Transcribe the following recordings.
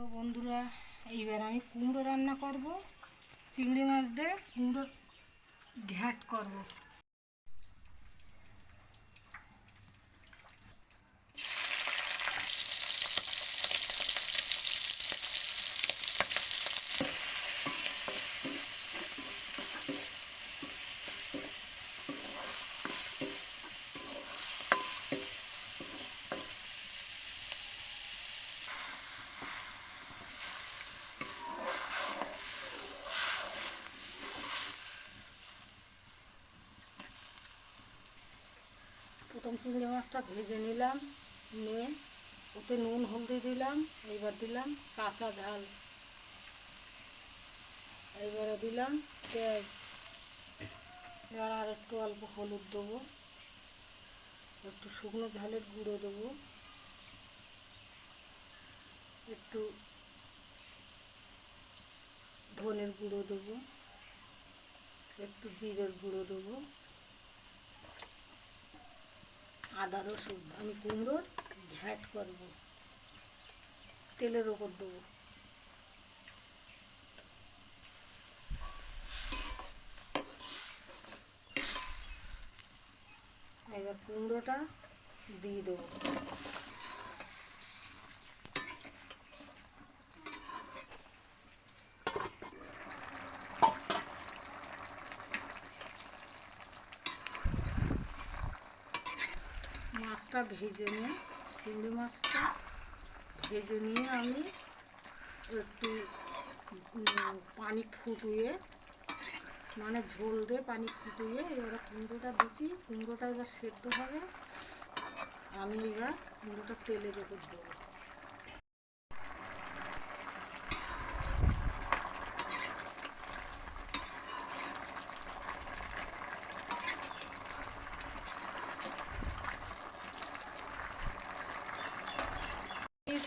তো বন্ধুরা এইবার আমি কুমড়ো রান্না করব চিংড়ি মাছ দিয়ে কুমড়োর ঘ্যাট করব। প্রথম চিংড়ি মাছটা ভেজে নিলাম, নিয়ে ওতে নুন, হলদি দিলাম, এইবার দিলাম কাঁচা ঝাল। এইবারে দিলাম পেঁয়াজ। এবার আর একটু অল্প হলুদ দেবো, একটু শুকনো ঝালের গুঁড়ো দেবো। একটু ধনের গুঁড়ো দেবো, একটু জিরের গুঁড়ো দেবো। আদা রসুন আমি কুমড়োর ঘ্যাট করব। তেলের ওপর দেবো। এবার কুমড়োটা দিয়ে দেবো। মাছটা ভেজে নিয়ে চিংড়ি মাছটা ভেজে নিয়ে আমি একটু পানি ফুটিয়ে মানে ঝোল দিয়ে পানি ফুটিয়ে এবার কুমড়োটা দিচ্ছি কুমড়োটা এবার সেদ্ধ হবে। আমি এবার কুমড়োটা তেলে রেখে দেবো।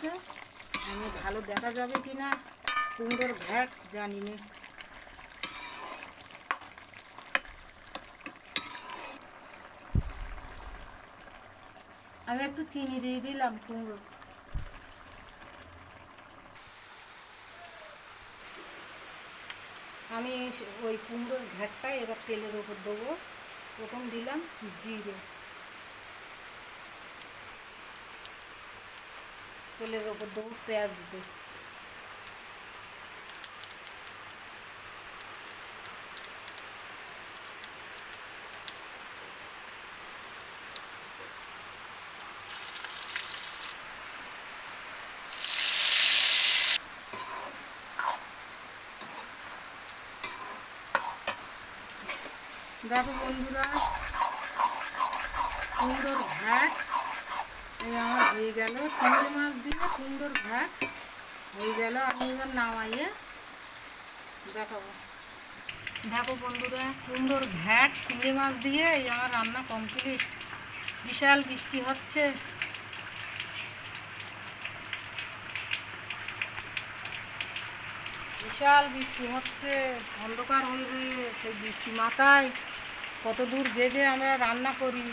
এসে আমি ভালো দেখা যাবে কি না কুমড়োর ঘ্যাট জানি না। আমি একটু চিনি দিয়ে দিলাম কুমড়ো। আমি ওই কুমড়োর ঘ্যাটটা এবার তেলের ওপর দেবো। প্রথম দিলাম জিরে। তেলের ওপর দেবো পেঁয়াজ দিয়ে দেখো বন্ধুরা কুমড়োর ঘাট এই আমার হয়ে গেল চিংড়ি মাছ দিয়ে কুমড়োর ঘাট হয়ে গেল, আমি এবার নামাইয়ে দেখাবো। দেখো বন্ধুরা, সুন্দর ঘ্যাট চিংড়ি মাছ দিয়ে এই আমার রান্না কমপ্লিট বিশাল বৃষ্টি হচ্ছে। বিশাল বৃষ্টি হচ্ছে, অন্ধকার হয়ে গিয়ে সেই বৃষ্টি মাথায়। কত দূর বেগে আমরা রান্না করি।